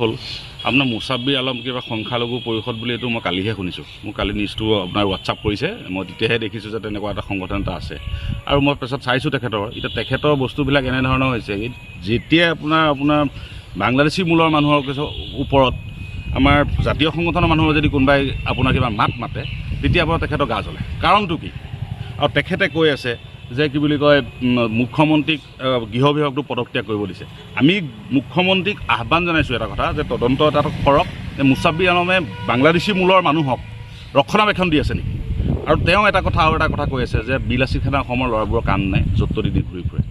হ'ল, আপোনাৰ মুছাব্বিৰ আলম কিবা সংখ্যালঘু পৰিষদ বুলি এইটো মই কালিহে শুনিছোঁ। মোক কালি নিউজটো আপোনাৰ হোৱাটছআপ কৰিছে, মই তেতিয়াহে দেখিছোঁ যে তেনেকুৱা এটা সংগঠন এটা আছে। আৰু মই পিছত চাইছোঁ তেখেতৰ, এতিয়া তেখেতৰ বস্তুবিলাক এনেধৰণৰ হৈছে। এই যেতিয়াই আপোনাৰ আপোনাৰ বাংলাদেশী মূলৰ মানুহৰ ওপৰত, আমাৰ জাতীয় সংগঠনৰ মানুহৰ যদি কোনোবাই আপোনাৰ কিবা মাত মাতে, তেতিয়া আপোনাৰ তেখেতৰ গা জ্বলে। কাৰণটো কি? আৰু তেখেতে কৈ আছে যে কি বুলি কয় মুখ্যমন্ত্ৰীক গৃহ বিভাগটো পদত্যাগ কৰিব দিছে। আমি মুখ্যমন্ত্ৰীক আহ্বান জনাইছোঁ এটা কথা, যে তদন্ত এটা কৰক, যে মুছাব্বিৰ আলমে বাংলাদেশী মূলৰ মানুহক ৰক্ষণাবেক্ষণ দি আছে নেকি? আৰু তেওঁ এটা কথা আৰু এটা কথা কৈ আছে, যে বিলাসী খানা অসমৰ ল'ৰাবোৰৰ কাম নাই, য'ত ত'ত দি ঘূৰি ফুৰে।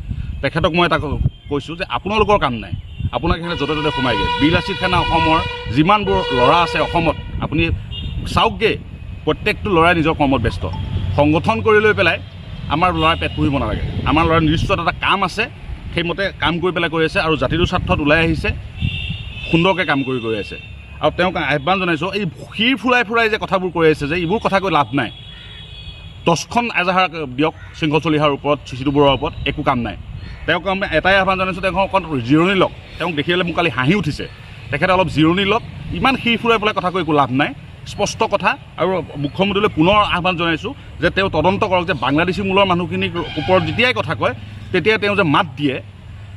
তেখেতক মই এটা কৈছোঁ যে আপোনালোকৰ কাম নাই, আপোনাক সেইখিনি য'তে ত'তে সোমাই সোমাইগৈ বিলাসী খানা অসমৰ যিমানবোৰ ল'ৰা আছে অসমত, আপুনি চাওকগৈ, প্ৰত্যেকটো ল'ৰাই নিজৰ কৰ্মত ব্যস্ত। সংগঠন কৰি লৈ পেলাই আমাৰ ল'ৰাই পেট পুহিব নালাগে। আমাৰ ল'ৰাই নিৰ্দিষ্ট এটা কাম আছে সেইমতে কাম কৰি পেলাই কৰি আছে আৰু জাতিটোৰ স্বাৰ্থত ওলাই আহিছে সুন্দৰকৈ কাম কৰি গৈ আছে। আৰু তেওঁক আহ্বান জনাইছোঁ এই শিৰ ফুৰাই ফুৰাই যে কথাবোৰ কৈ আছে যে এইবোৰ কথা কৈ লাভ নাই। দহখন এজাহাৰ দিয়ক চলিহাৰ ওপৰত চিচিটো বৰুৱাৰ ওপৰত একো কাম নাই। তেওঁক আমি এটাই আহ্বান জনাইছোঁ তেওঁক অকণ জিৰণি লওক। তেওঁক দেখিলে মোক কালি হাঁহি উঠিছে। তেখেতে অলপ জিৰণি লওক ইমান শিৰ ফুৰাই পেলাই কথা কৈ একো লাভ নাই। স্পষ্ট কথা আৰু মুখ্যমন্ত্ৰীলৈ পুনৰ আহ্বান জনাইছোঁ যে তেওঁ তদন্ত কৰক যে বাংলাদেশী মূলৰ মানুহখিনিৰ ওপৰত যেতিয়াই কথা কয় তেতিয়াই তেওঁ যে মাত দিয়ে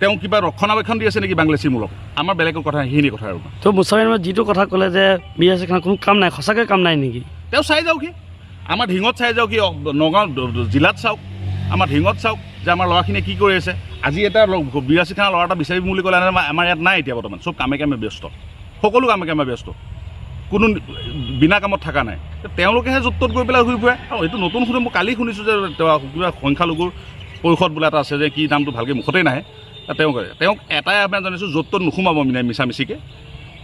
তেওঁ কিবা ৰক্ষণাবেক্ষণ দি আছে নেকি বাংলাদেশী মূলক? আমাৰ বেলেগৰ কথা সেইখিনি কথা আৰু। তো মুছাফিৰ যিটো কথা ক'লে যে বিয়া চিখানা কোনো কাম নাই সঁচাকৈ কাম নাই নেকি? তেওঁ চাই যাওকহি আমাৰ ঢিঙত চাই যাওকহি অ- নগাঁও জিলাত চাওক। আমাৰ ঢিঙত চাওক যে আমাৰ ল'ৰাখিনিয়ে কি কৰি আছে। আজি এটা বিৰাশী খানা ল'ৰা এটা বিচাৰিম বুলি ক'লে আমাৰ ইয়াত নাই এতিয়া বৰ্তমান। চব কামে কামে ব্যস্ত। সকলো কামে কামে ব্যস্ত। কোনো বিনা কামত থকা নাই। তেওঁলোকেহে য'ত ত'ত গৈ পেলাই ঘূৰি ফুৰে। আৰু এইটো নতুন শুনি মই কালি শুনিছোঁ যে কিবা সংখ্যালঘুৰ পৰিষদ বোলে এটা আছে যে কি নামটো ভালকৈ মুখতেই নাহে। তেওঁ কৰে তেওঁক এটাই আহ্বান জনাইছোঁ য'ত ত'ত নোসোমাব মানে মিছামিচিকৈ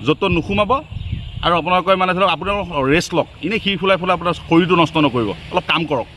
য'ত ত'ত নুসুমাব। আৰু আপোনালোকে মানে ধৰক আপোনালোক ৰেষ্ট লওক। এনেই সি ফুলাই ফুলাই আপোনাৰ শৰীৰটো নষ্ট নকৰিব। অলপ কাম কৰক।